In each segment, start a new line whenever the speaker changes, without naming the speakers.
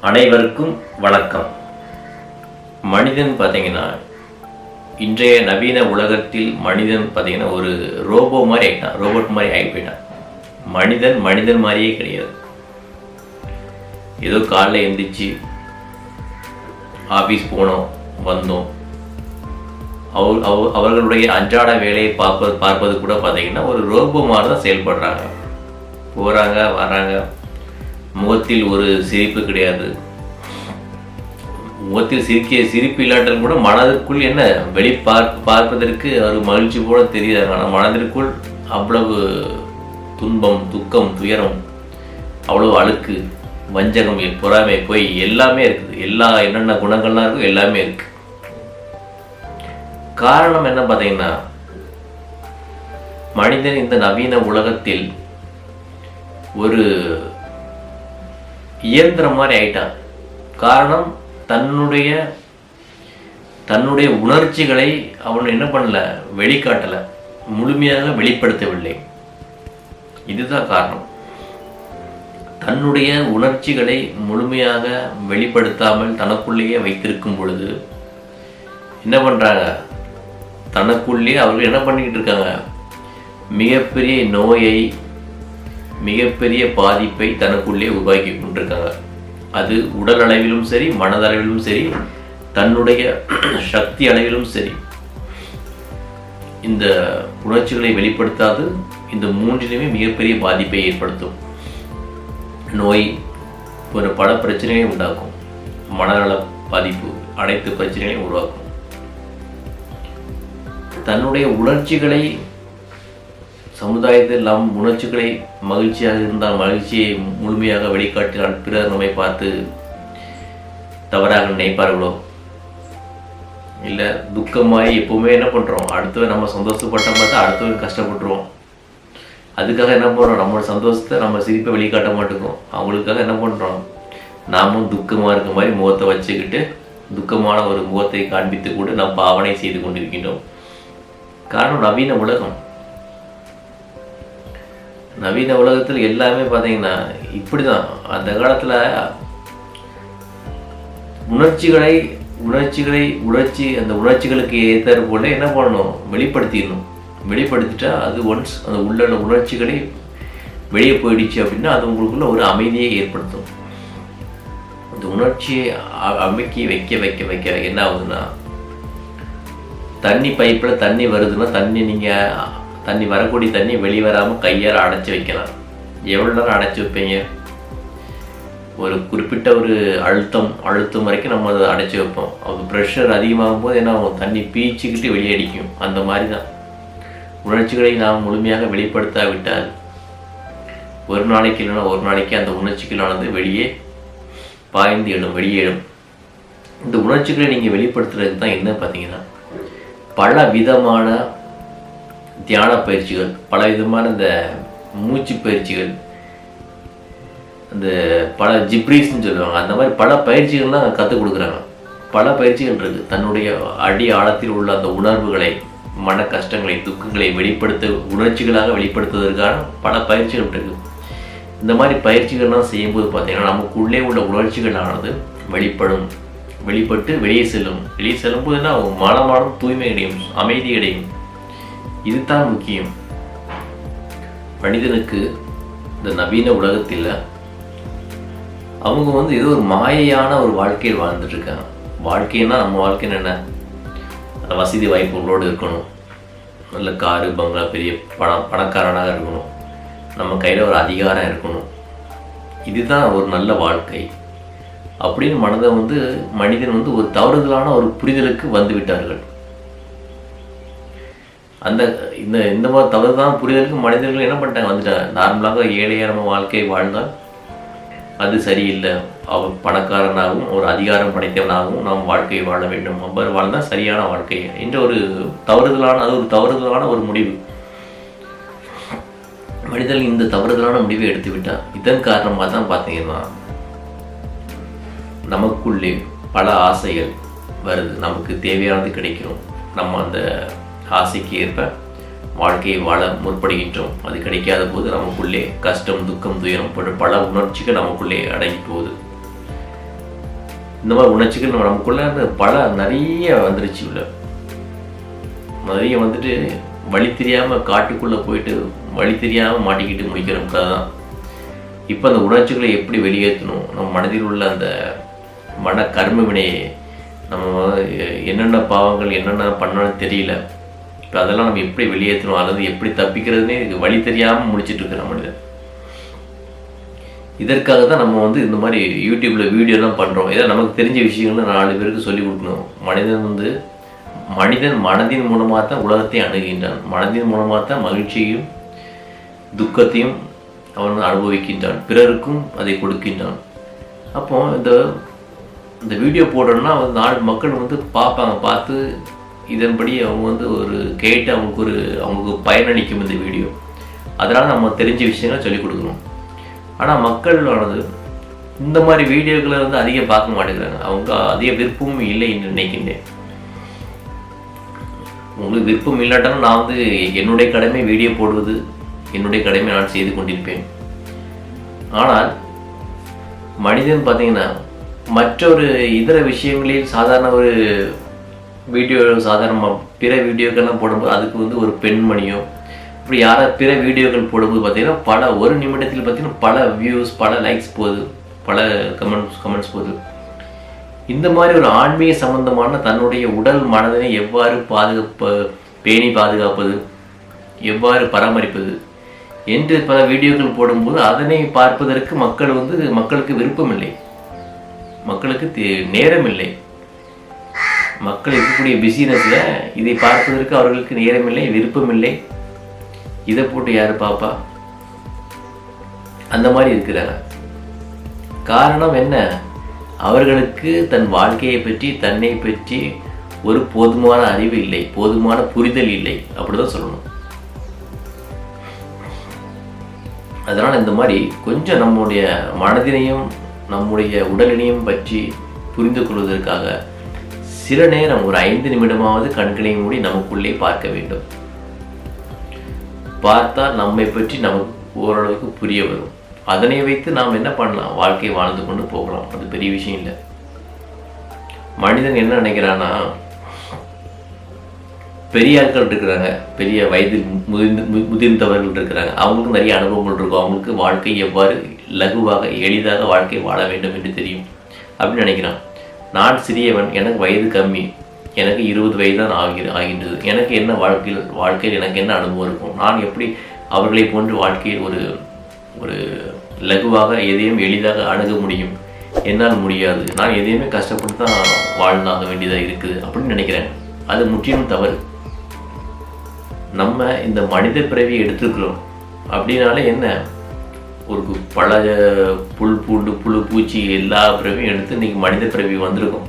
அனைவருக்கும் வணக்கம். மனிதன் பார்த்தீங்கன்னா இன்றைய நவீன உலகத்தில் மனிதன் பார்த்தீங்கன்னா ஒரு ரோபோ மாதிரி ஆகிட்டான் ரோபோட் மாதிரி ஆகி போயிட்டான். மனிதன் மனிதன் மாதிரியே கிடையாது. ஏதோ காலைல எந்திரிச்சு ஆஃபீஸ் போனோம் வந்தோம். அவர் அவ- அவர்களுடைய அன்றாட வேலையை பார்ப்பது பார்ப்பது கூட பார்த்தீங்கன்னா ஒரு ரோபோ மாதிரி தான் செயல்படுறாங்க. போகிறாங்க வராங்க. முகத்தில் ஒரு சிரிப்பு கிடையாது. முகத்தில் சிரிக்க சிரிப்பு இல்லாட்டாலும் கூட மனதிற்குள் என்ன வெளி பார்ப்ப பார்ப்பதற்கு ஒரு மகிழ்ச்சி போல தெரியாது. ஆனால் மனதிற்குள் அவ்வளவு துன்பம் துக்கம் துயரம் அவ்வளவு அழுக்கு வஞ்சகம் பொறாமை போய் எல்லாமே இருக்குது. எல்லா என்னென்ன குணங்கள்லாம் இருக்கோ எல்லாமே இருக்கு. காரணம் என்ன பார்த்தீங்கன்னா மனிதன் இந்த நவீன உலகத்தில் ஒரு இயந்திரம் மாதிரி ஆயிட்டான் காரணம் தன்னுடைய தன்னுடைய உணர்ச்சிகளை அவன் என்ன பண்ணல வெளிக்காட்டல முழுமையாக வெளிப்படுத்தவில்லை. இதுதான் காரணம். தன்னுடைய உணர்ச்சிகளை முழுமையாக வெளிப்படுத்தாமல் தனக்குள்ளேயே வைத்திருக்கும் பொழுது என்ன பண்றாங்க? தனக்குள்ளேயே அவர்கள் என்ன பண்ணிக்கிட்டு இருக்காங்க? மிகப்பெரிய நோயை மிகப்பெரிய பாதிப்பை தனக்குள்ளே உருவாக்கி கொண்டிருக்காங்க. அது உடல் அளவிலும் சரி மனதளவிலும் சரி தன்னுடைய சக்தி அளவிலும் சரி. இந்த உணர்ச்சிகளை வெளிப்படுத்தாது. இந்த மூன்றிலுமே மிகப்பெரிய பாதிப்பை ஏற்படுத்தும். நோய் ஒரு பல பிரச்சனையை உண்டாக்கும். மனநல பாதிப்பு அனைத்து பிரச்சனைகளையும் உருவாக்கும். தன்னுடைய உணர்ச்சிகளை சமுதாயத்தில் நாம் உணர்ச்சிகளை மகிழ்ச்சியாக இருந்தால் மகிழ்ச்சியை முழுமையாக வெளிக்காட்டினால் பிறர் நம்மை பார்த்து தவறாக நினைப்பார்களோ? இல்லை துக்கமாய் எப்பவுமே என்ன பண்ணுறோம் அடுத்தவன் நம்ம சந்தோஷப்பட்ட பார்த்தா அடுத்தவன் கஷ்டப்பட்டுருவோம் அதுக்காக என்ன பண்ணுறோம் நம்மளோட சந்தோஷத்தை நம்ம சிரிப்பை வெளிக்காட்ட மாட்டோம். அவங்களுக்காக என்ன பண்ணுறோம் நாமும் துக்கமாக இருக்க மாதிரி முகத்தை வச்சுக்கிட்டு துக்கமான ஒரு முகத்தை காண்பித்து கூட நாம் பாவனை செய்து கொண்டிருக்கின்றோம். காரணம் நவீன உலகம். நவீன உலகத்தில் எல்லாமே பார்த்தீங்கன்னா இப்படிதான். அந்த காலத்தில் உணர்ச்சிகளை உணர்ச்சிகளை உணர்ச்சி அந்த உணர்ச்சிகளுக்கு ஏற்றாறு போல என்ன பண்ணணும்? வெளிப்படுத்திடணும். வெளிப்படுத்திட்டா அது ஒன்ஸ் அந்த உள்ள உணர்ச்சிகளை வெளியே போயிடுச்சு அப்படின்னா அது உங்களுக்குள்ள ஒரு அமைதியை ஏற்படுத்தும். அந்த உணர்ச்சியை அ- அமைக்கி வைக்க வைக்க வைக்க என்ன ஆகுதுன்னா தண்ணி பைப்பில் தண்ணி வருதுன்னா தண்ணி நீங்கள் தண்ணி வரக்கூடிய தண்ணி வெளியே வராமல் கையால் அடைச்சி வைக்கலாம். எவ்வளோ நேரம் அடைச்சி வைப்பீங்க? ஒரு குறிப்பிட்ட ஒரு அழுத்தம் அழுத்தம் வரைக்கும் நம்ம அதை அடைச்சி வைப்போம். அது ப்ரெஷர் அதிகமாகும் போது என்ன ஆகும்? தண்ணி பீச்சிக்கிட்டு வெளியே அடிக்கும். அந்த மாதிரி தான் உணர்ச்சிகளை நாம் முழுமையாக வெளிப்படுத்தாவிட்டால் ஒரு நாளைக்கு இல்லைன்னா ஒரு நாளைக்கு அந்த உணர்ச்சிகளானது வெளியே பாய்ந்து எழும் வெளியே எழும். இந்த உணர்ச்சிகளை நீங்கள் வெளிப்படுத்துறதுக்கு தான் என்ன பார்த்தீங்கன்னா பல விதமான தியான பயிற்சிகள் பல விதமான இந்த மூச்சு பயிற்சிகள் இந்த பல ஜிப்ரீஸ்ன்னு சொல்லுவாங்க அந்த மாதிரி பல பயிற்சிகள்லாம் கற்றுக் கொடுக்குறாங்க. பல பயிற்சிகள் இருக்குது தன்னுடைய அடி ஆழத்தில் உள்ள அந்த உணர்வுகளை மன கஷ்டங்களை துக்கங்களை வெளிப்படுத்த உணர்ச்சிகளாக வெளிப்படுத்துவதற்கான பல பயிற்சிகள் இருக்குது இந்த மாதிரி பயிற்சிகள்லாம் செய்யும்போது பார்த்தீங்கன்னா நமக்குள்ளே உள்ள உணர்ச்சிகளானது வெளிப்படும். வெளிப்பட்டு வெளியே செல்லும். வெளியே செல்லும்போதுன்னா ஆகும்? மனமானம் தூய்மை அடையும் அமைதி அடையும் இதுதான் முக்கியம். மனிதனுக்கு இந்த நவீன உலகத்தில் அவங்க வந்து ஏதோ ஒரு மாயையான ஒரு வாழ்க்கையில் வாழ்ந்துட்டு இருக்காங்க வாழ்க்கைன்னா நம்ம வாழ்க்கைன்னு என்ன? நல்ல வசதி வாய்ப்புகளோடு இருக்கணும். நல்ல காரு பங்களா பெரிய பணம் பணக்காரனாக இருக்கணும். நம்ம கையில் ஒரு அதிகாரம் இருக்கணும். இதுதான் ஒரு நல்ல வாழ்க்கை. அப்படின்னு மனதை வந்து மனிதன் வந்து ஒரு தவறுதலான ஒரு புரிதலுக்கு வந்து விட்டார்கள். அந்த இந்த இந்த மாதிரி தவறுதான் புரிதலுக்கு மனிதர்கள் என்ன பண்ணிட்டாங்க? வந்துட்டாங்க. நார்மலாக ஏழையாக நம்ம வாழ்க்கை வாழ்ந்தால் அது சரியில்லை. அவன் பணக்காரனாகவும் ஒரு அதிகாரம் படைத்தவனாகவும் நாம் வாழ்க்கையை வாழ வேண்டும். அவ்வாறு வாழ்ந்தால் சரியான வாழ்க்கை. என்ற ஒரு தவறுதலான அது ஒரு தவறுதலான ஒரு முடிவு. மனிதர்கள் இந்த தவறுதலான முடிவை எடுத்து விட்டார் இதன் காரணமாக தான் பார்த்தீங்கன்னா நமக்குள்ளே பல ஆசைகள் வருது. நமக்கு தேவையானது கிடைக்கும். நம்ம அந்த ஆசைக்கு ஏற்ப வாழ்க்கையை வாழ முற்படுகின்றோம். அது கிடைக்காத போது நமக்குள்ளே கஷ்டம் துக்கம் துயரம் போன்ற பல உணர்ச்சிகள் நமக்குள்ளே அடங்கி போகுது. இந்த மாதிரி உணர்ச்சிகள் நம்ம நமக்குள்ள பல நிறைய வந்துருச்சு உள்ள. நிறைய வந்துட்டு வழி தெரியாமல் காட்டுக்குள்ளே போயிட்டு வழி தெரியாமல் மாட்டிக்கிட்டு முடிக்கிற தான் இப்போ அந்த உணர்ச்சிகளை எப்படி வெளியேற்றணும்? நம்ம மனதில் உள்ள அந்த மன கர்ம வினையை நம்ம என்னென்ன பாவங்கள் என்னென்ன பண்ணணும்னு தெரியல. இப்போ அதெல்லாம் நம்ம எப்படி வெளியேற்றணும்? அல்லது எப்படி தப்பிக்கிறதுனே வழி தெரியாமல் முடிச்சிட்டு இருக்கிற மனிதன். இதற்காக தான் நம்ம வந்து இந்த மாதிரி யூடியூப்ல வீடியோலாம் பண்ணுறோம் இதை நமக்கு தெரிஞ்ச விஷயங்களை நாலு பேருக்கு சொல்லி கொடுக்கணும். மனிதன் வந்து மனிதன் மனதின் மூலமாக தான் உலகத்தை அணுகின்றான் மனதின் மூலமாக தான் மகிழ்ச்சியையும் துக்கத்தையும் அவன் அனுபவிக்கின்றான். பிறருக்கும் அதை கொடுக்கின்றான். அப்போ இந்த இந்த வீடியோ போடுறோன்னா நாலு மக்கள் வந்து பார்ப்பாங்க. பார்த்து இதன்படி அவங்க வந்து ஒரு கேட்டு அவங்களுக்கு ஒரு அவங்களுக்கு பயனளிக்கும் இந்த வீடியோ. அதனால் நம்ம தெரிஞ்ச விஷயங்களை சொல்லிக் கொடுக்கணும். ஆனால் மக்களானது இந்த மாதிரி வீடியோக்களை வந்து அதிகம் பார்க்க மாட்டேங்கிறாங்க. அவங்க அதிக விருப்பமும் இல்லை என்று நினைக்கின்றேன். உங்களுக்கு விருப்பம் இல்லாட்டாலும் நான் வந்து என்னுடைய கடமை வீடியோ போடுவது என்னுடைய கடமை நான் செய்து கொண்டிருப்பேன். ஆனால் மனிதன் பார்த்தீங்கன்னா மற்றொரு இதர விஷயங்களில் சாதாரண ஒரு வீடியோ சாதாரணமாக பிற வீடியோக்கள்லாம் போடும்போது அதுக்கு வந்து ஒரு பெண்மணியோ இப்படி யாரா பிற வீடியோக்கள் போடும்போது பார்த்தீங்கன்னா பல ஒரு நிமிடத்தில் பார்த்தீங்கன்னா பல வியூஸ் பல லைக்ஸ் போகுது பல கமெண்ட்ஸ் கமெண்ட்ஸ் போகுது. இந்த மாதிரி ஒரு ஆன்மீக சம்பந்தமான தன்னுடைய உடல் மனதினை எவ்வாறு பாதுகாப்ப பேணி பாதுகாப்பது எவ்வாறு பராமரிப்பது என்று பல வீடியோக்கள் போடும்போது அதனை பார்ப்பதற்கு மக்கள் வந்து மக்களுக்கு விருப்பம் இல்லை மக்களுக்கு தே- நேரம் இல்லை மக்கள் இருக்கக்கூடிய பிஸினஸில் இதை பார்ப்பதற்கு அவர்களுக்கு நேரமில்லை விருப்பமில்லை. இதை போட்டு யார் பாப்பா? அந்த மாதிரி இருக்கிறாங்க காரணம் என்ன? அவர்களுக்கு தன் வாழ்க்கையை பற்றி தன்னை பற்றி ஒரு போதுமான அறிவு இல்லை போதுமான புரிதல் இல்லை. அப்படிதான் சொல்லணும். அதனால் இந்த மாதிரி கொஞ்சம் நம்முடைய மனதினையும் நம்முடைய உடலினையும் பற்றி புரிந்து கொள்வதற்காக சில நேரம் ஒரு ஐந்து நிமிடமாவது கண்களை மூடி நமக்குள்ளே பார்க்க வேண்டும். பார்த்தால் நம்மை பற்றி நமக்கு ஓரளவுக்கு புரிய வரும். அதனை வைத்து நாம் என்ன பண்ணலாம்? வாழ்க்கையை வாழ்ந்து கொண்டு போகலாம். அது பெரிய விஷயம் இல்லை. மனிதன் என்ன நினைக்கிறான்னா பெரிய ஆட்கள் இருக்கிறாங்க. பெரிய வயதில் முதிர்ந்து முதிர்ந்தவர்கள் இருக்கிறாங்க. அவங்களுக்கு நிறைய அனுபவங்கள் இருக்கும். அவங்களுக்கு வாழ்க்கை எவ்வாறு லகுவாக எளிதாக வாழ்க்கை வாழ வேண்டும் என்று தெரியும். அப்படின்னு நினைக்கிறான். நான் சிறியவன் எனக்கு வயது கம்மி. எனக்கு இருபது வயது தான் ஆகி ஆகின்றது. எனக்கு என்ன வாழ்க்கையில் வாழ்க்கையில் எனக்கு என்ன அனுபவம் இருக்கும்? நான் எப்படி அவர்களை போன்று வாழ்க்கையில் ஒரு ஒரு லகுவாக எதையும் எளிதாக அணுக முடியும்? என்னால் முடியாது. நான் எதையுமே கஷ்டப்பட்டு தான் வாழ்ந்தாக வேண்டியதாக இருக்குது அப்படின்னு நினைக்கிறேன். அது முற்றிலும் தவறு. நம்ம இந்த மனித பிறவியை எடுத்துக்கிறோம் அப்படின்னாலே என்ன? ஒரு பழைய புல் பூண்டு புழு பூச்சி எல்லா பிறவியும் எடுத்து இன்றைக்கி மனித பிறவி வந்திருக்கும்.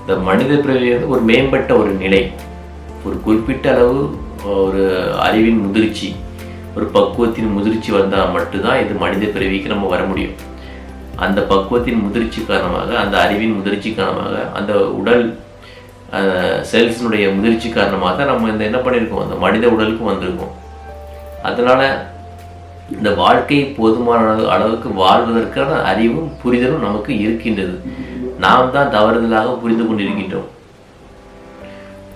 இந்த மனித பிறவி வந்து ஒரு மேம்பட்ட ஒரு நிலை. ஒரு குறிப்பிட்ட அளவு ஒரு அறிவின் முதிர்ச்சி ஒரு பக்குவத்தின் முதிர்ச்சி வந்தால் மட்டும்தான் இது மனித பிறவிக்கு நம்ம வர முடியும். அந்த பக்குவத்தின் முதிர்ச்சி காரணமாக அந்த அறிவின் முதிர்ச்சி காரணமாக அந்த உடல் செல்ஸினுடைய முதிர்ச்சி காரணமாக தான் நம்ம இந்த என்ன பண்ணியிருக்கோம் அந்த மனித உடலுக்கு வந்திருக்கோம். அதனால இந்த வாழ்க்கை போதுமான அளவுக்கு வாழ்வதற்கான அறிவும் புரிதலும் நமக்கு இருக்கின்றது. நாம் தான் தவறுதலாக புரிந்து கொண்டிருக்கின்றோம்.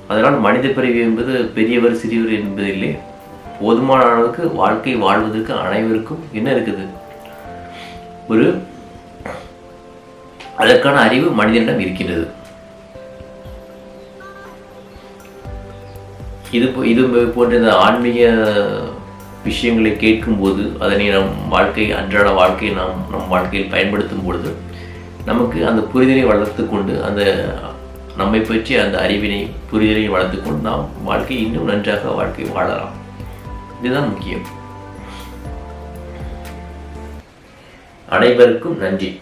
அதனால் மனித பிறவி என்பது பெரியவர் சிறியவர் என்பதில்லை. போதுமான அளவுக்கு வாழ்க்கை வாழ்வதற்கு அனைவருக்கும் என்ன இருக்குது? ஒரு அதற்கான அறிவு மனிதனிடம் இருக்கின்றது. இது இது போன்ற இந்த ஆன்மீக விஷயங்களை கேட்கும்போது அதனை நம் வாழ்க்கை அன்றாட வாழ்க்கையை நாம் நம் வாழ்க்கையில் பயன்படுத்தும் பொழுது நமக்கு அந்த புரிதலை வளர்த்து கொண்டு அந்த நம்மை பற்றி அந்த அறிவினை புரிதலை வளர்த்து கொண்டு நாம் வாழ்க்கை இன்னும் நன்றாக வாழ்க்கை வாழலாம். இதுதான் முக்கியம். அனைவருக்கும் நன்றி.